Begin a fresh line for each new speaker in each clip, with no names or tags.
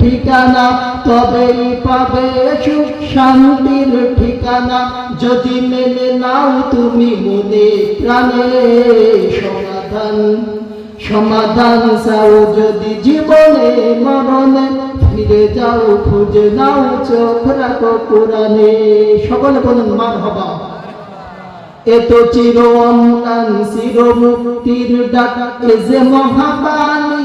ঠিকানা তবেই পাবে সুখ শান্তির ঠিকানা। যদি মেনে নাও তুমি মনে প্রাণে সমাধান সমাধান চাও যদি জীবনে মরণে। ফিরে যাও, খুঁজে নাও চোখ রাখো কোরআনে। সকলে বলুন মার হবা। এত চির অম্লান চির মুক্তির ডাক। এ যে মহাবাণী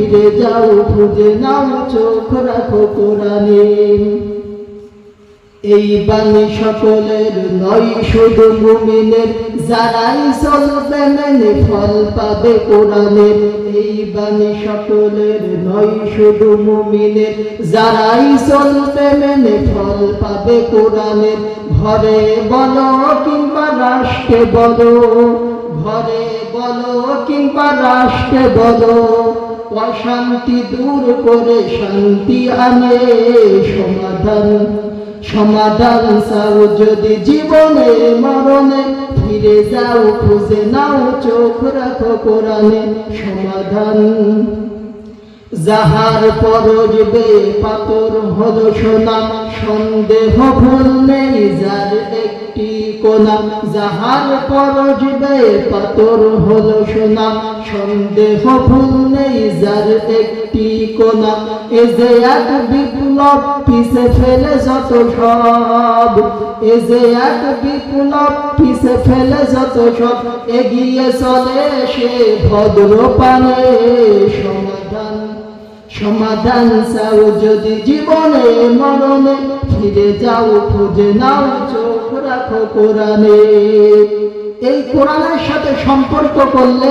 ফিরে যাও, খুঁজে নাও, চোখ রাখো কোরআনে। এই বাণী সকলের নয়, শুধু মুমিনের। যারাই চলবে মেনে ফল পাবে কোরআনের এই বাণী সকলের নয়, শুধু মুমিনের। যারাই চলবে মেনে ফল পাবে কোরআনের ঘরে বলো কিংবা রাষ্ট্রে বলো, ঘরে বলো কিংবা রাষ্ট্রে বলো অশান্তি দূর করে শান্তি আনে। সমাধান সমাধান চাও যদি জীবনে মরণে। ফিরে যাও, খুঁজে নাও, চোখ রাখো কোরআনে সমাধান। যাহার পরজবে পাতর হল সোনা সন্দেহ ভুল নেই যার একটি কোনা। যাহার পরজবে পাতর হলো সোনা। সন্দেহ ভুল নেই যার একটি কোনা। এ যে এক বিপ্লব পিছে ফেলে যত সব। এ যে এক বিপ্লব পিছে ফেলে যত সব। এগিয়ে চলে সে ভদ্র পানে সমাধান সমাধান চাও যদি জীবনে মরণে। ফিরে যাও, খুঁজে নাও, চোখ রাখো কোরআনে। এই কোরআনের সাথে সম্পর্ক করলে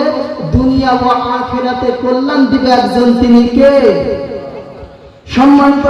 দুনিয়া ও আখেরাতে কল্যাণ দিবে একজন তিনি কে? সম্মানিত